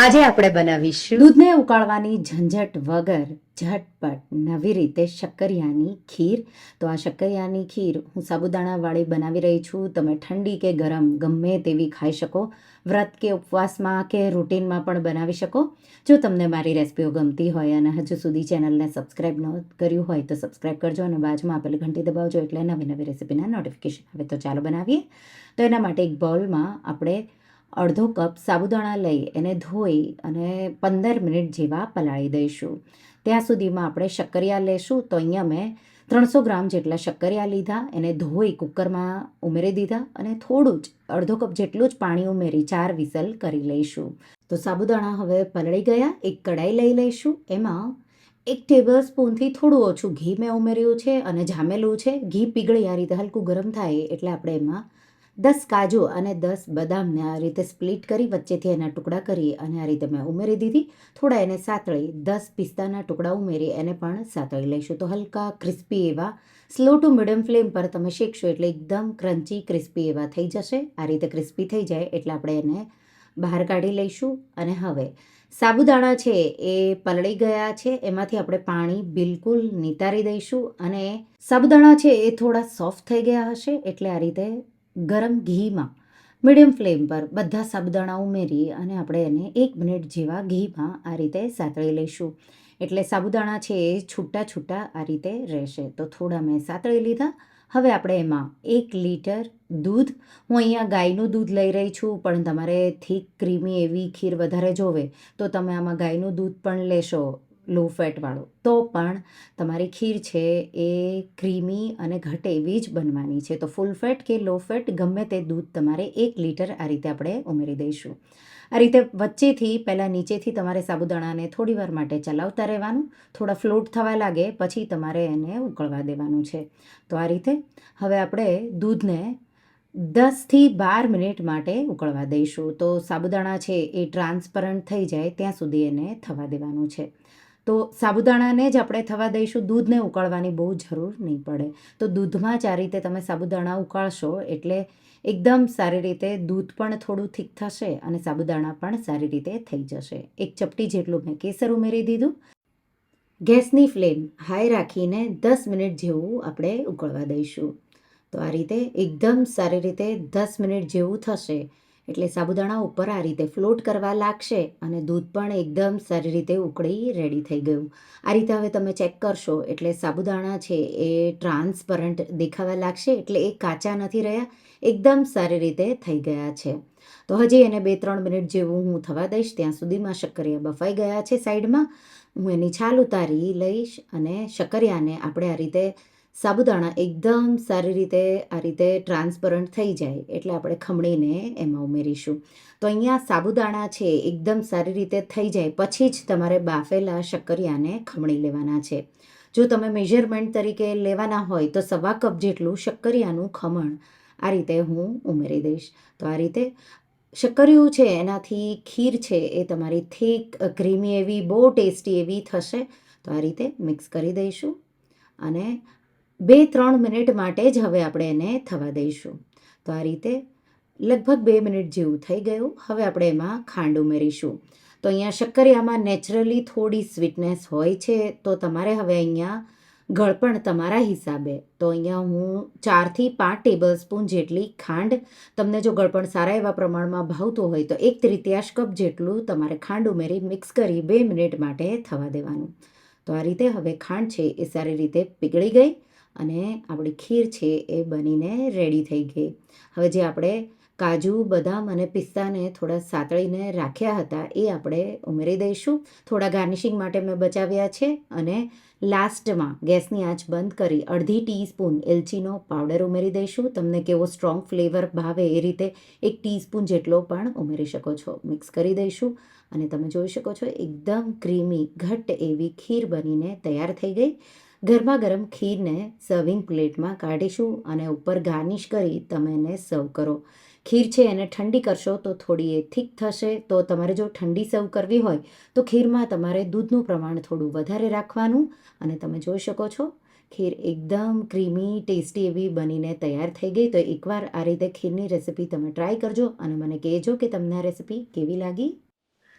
આજે આપણે બનાવીશું દૂધને ઉકાળવાની ઝંઝટ વગર ઝટપટ નવી રીતે શક્કરિયાની ખીર. તો આ શક્કરિયાની ખીર હું સાબુદાણાવાળી બનાવી રહી છું. તમે ઠંડી કે ગરમ ગમે તેવી ખાઈ શકો. વ્રત કે ઉપવાસમાં કે રૂટીનમાં પણ બનાવી શકો. જો તમને મારી રેસિપીઓ ગમતી હોય અને હજુ સુધી ચેનલને સબસ્ક્રાઈબ ન કર્યું હોય તો સબસ્ક્રાઈબ કરજો અને બાજુમાં આપેલી ઘંટી દબાવજો એટલે નવી નવી રેસિપીના નોટિફિકેશન આવે. તો ચાલો બનાવીએ. તો એના માટે એક બાઉલમાં આપણે અડધો કપ સાબુદાણા લઈ એને ધોઈ અને પંદર મિનિટ જેવા પલાળી દઈશું. ત્યાં સુધીમાં આપણે શક્કરિયા લેશું તો અહીંયા મેં ત્રણસો ગ્રામ જેટલા શક્કરિયા લીધા, એને ધોઈ કુકરમાં ઉમેરી દીધા અને થોડું જ, અડધો કપ જેટલું જ પાણી ઉમેરી ચાર વિસલ કરી લઈશું. તો સાબુદાણા હવે પલળી ગયા, એક કડાઈ લઈ લઈશું. એમાં એક ટેબલ સ્પૂનથી થોડું ઓછું ઘી મેં ઉમેર્યું છે અને જામેલું છે. ઘી પીગળી આ રીતે હલકું ગરમ થાય એટલે આપણે એમાં દસ કાજુ અને દસ બદામને આ રીતે સ્પ્લિટ કરી વચ્ચેથી એના ટુકડા કરી અને આ રીતે મેં ઉમેરી દીધી. થોડા એને સાતળી, દસ પિસ્તાના ટુકડા ઉમેરી, એને પણ સાતળી લઈશું. તો હલકા, ક્રિસ્પી એવા, સ્લો ટુ મીડિયમ ફ્લેમ પર તમે શેકશો એટલે એકદમ ક્રન્ચી, ક્રિસ્પી એવા થઈ જશે. આ રીતે ક્રિસ્પી થઈ જાય એટલે આપણે એને બહાર કાઢી લઈશું. અને હવે, સાબુદાણા છે એ પલળી ગયા છે. એમાંથી આપણે પાણી બિલકુલ નિતારી દઈશું. અને સાબુદાણા છે એ થોડા સોફ્ટ થઈ ગયા હશે એટલે આ રીતે ગરમ ઘીમાં, મીડિયમ ફ્લેમ પર બધા સાબુદાણા ઉમેરી અને આપણે એને એક મિનિટ જેવા ઘીમાં આ રીતે સાતળી લઈશું. એટલે સાબુદાણા છે એ છૂટા છૂટા આ રીતે રહેશે. તો થોડા મેં સાતળી લીધા. હવે આપણે એમાં એક લીટર દૂધ, હું અહીંયા ગાયનું દૂધ લઈ રહી છું, પણ તમારે થીક, ક્રીમી એવી ખીર વધારે જોવે તો તમે આમાં ગાયનું દૂધ પણ લેશો. લો ફેટવાળો તો પણ તમારી ખીર છે એ ક્રીમી અને ઘટે એવી જ બનવાની છે. તો ફૂલ ફેટ કે લો ફેટ ગમે તે દૂધ તમારે એક લીટર આ રીતે આપણે ઉમેરી દઈશું. આ રીતે વચ્ચેથી પહેલાં નીચેથી તમારે સાબુદાણાને થોડી વાર માટે ચલાવતા રહેવાનું. થોડા ફ્લોટ થવા લાગે પછી તમારે એને ઉકળવા દેવાનું છે. તો આ રીતે હવે આપણે દૂધને દસથી બાર મિનિટ માટે ઉકળવા દઈશું. તો સાબુદાણા છે એ ટ્રાન્સપરન્ટ થઈ જાય ત્યાં સુધી એને થવા દેવાનું છે. તો સાબુદાણાને જ આપણે થવા દઈશું. દૂધને ઉકાળવાની બહુ જરૂર નહીં પડે. તો દૂધમાં જ આ રીતે તમે સાબુદાણા ઉકાળશો એટલે એકદમ સારી રીતે દૂધ પણ થોડું થીક થશે અને સાબુદાણા પણ સારી રીતે થઈ જશે. એક ચપટી જેટલું મેં કેસર ઉમેરી દીધું. ગેસની ફ્લેમ હાઈ રાખીને દસ મિનિટ જેવું આપણે ઉકળવા દઈશું. તો આ રીતે એકદમ સારી રીતે દસ મિનિટ જેવું થશે. એટલે સાબુદાણા ઉપર આ રીતે ફ્લોટ કરવા લાગશે અને દૂધ પણ એકદમ સારી રીતે ઉકળી રેડી થઈ ગયું. આ રીતે હવે તમે ચેક કરશો એટલે સાબુદાણા છે એ ટ્રાન્સપરન્ટ દેખાવા લાગશે એટલે એ કાચા નથી રહ્યા, એકદમ સારી રીતે થઈ ગયા છે. તો હજી એને બે ત્રણ મિનિટ જેવું હું થવા દઈશ, ત્યાં સુધીમાં શક્કરિયા બફાઈ ગયા છે સાઈડમાં. હું એની છાલ ઉતારી લઈશ અને શક્કરિયાને આપણે આ રીતે સાબુદાણા એકદમ સારી રીતે આ રીતે ટ્રાન્સપરન્ટ થઈ જાય એટલે આપણે ખમણીને એમાં ઉમેરીશું. તો અહીંયા સાબુદાણા છે, એકદમ સારી રીતે થઈ જાય, પછી જ તમારે બાફેલા શક્કરિયાને ખમણી લેવાના છે. જો તમે મેઝરમેન્ટ તરીકે લેવાના હોય તો સવા કપ જેટલું શક્કરિયાનું ખમણ આ રીતે હું ઉમેરી દઈશ. તો આ રીતે શક્કરિયું છે, એનાથી ખીર છે, એ તમારી થીક ક્રીમી એવી, બહુ ટેસ્ટી એવી થશે. તો આ રીતે મિક્સ કરી દઈશું. અને બે ત્રણ મિનિટ માટે જ હવે આપણે એને થવા દઈશું. તો આ રીતે લગભગ બે મિનિટ જેવું થઈ ગયું. હવે આપણે એમાં ખાંડ ઉમેરીશું. તો અહીંયા શક્કરિયામાં નેચરલી થોડી સ્વીટનેસ હોય છે, તો તમારે હવે અહીંયા ગળપણ તમારા હિસાબે. તો અહીંયા હું ચારથી પાંચ ટેબલ સ્પૂન જેટલી ખાંડ તમને જો ગળપણ સારા એવા પ્રમાણમાં ભાવતું હોય, તો એક તૃતીયાશ કપ જેટલું તમારે ખાંડ ઉમેરી મિક્સ કરી બે મિનિટ માટે થવા દેવાનું. તો આ રીતે હવે ખાંડ છે એ સારી રીતે પીગળી ગઈ. અને આપણી ખીર છે એ બનીને રેડી થઈ ગઈ. હવે જે આપણે કાજુ, બદામ અને પિસ્તાને થોડા સાતળીને રાખ્યા હતા એ આપણે ઉમેરી દઈશું. થોડા ગાર્નિશિંગ માટે મેં બચાવ્યા છે અને લાસ્ટમાં ગેસની આંચ બંધ કરી અડધી ટીસ્પૂન એલચીનો પાવડર ઉમેરી દઈશું. તમને કેવો સ્ટ્રોંગ ફ્લેવર ભાવે એ રીતે એક ટીસ્પૂન જેટલો પણ ઉમેરી શકો છો. મિક્સ કરી દઈશું અને તમે જોઈ શકો છો એકદમ ક્રીમી ઘટ્ટ એવી ખીર બનીને તૈયાર થઈ ગઈ. ગરમા ગરમ ખીરને સર્વિંગ પ્લેટમાં કાઢીશું અને ઉપર ગાર્નિશ કરી તમે એને સર્વ કરો. ખીર છે એને ઠંડી કરશો તો થોડી એ થીક થશે. તો તમારે જો ઠંડી સર્વ કરવી હોય તો ખીરમાં તમારે દૂધનું પ્રમાણ થોડું વધારે રાખવાનું અને તમે જોઈ શકો છો, ખીર એકદમ ક્રીમી ટેસ્ટી એવી બનીને તૈયાર થઈ ગઈ. તો એકવાર આ રીતે ખીરની રેસિપી તમે ટ્રાય કરજો અને મને કહેજો કે તમને આ રેસિપી કેવી લાગી.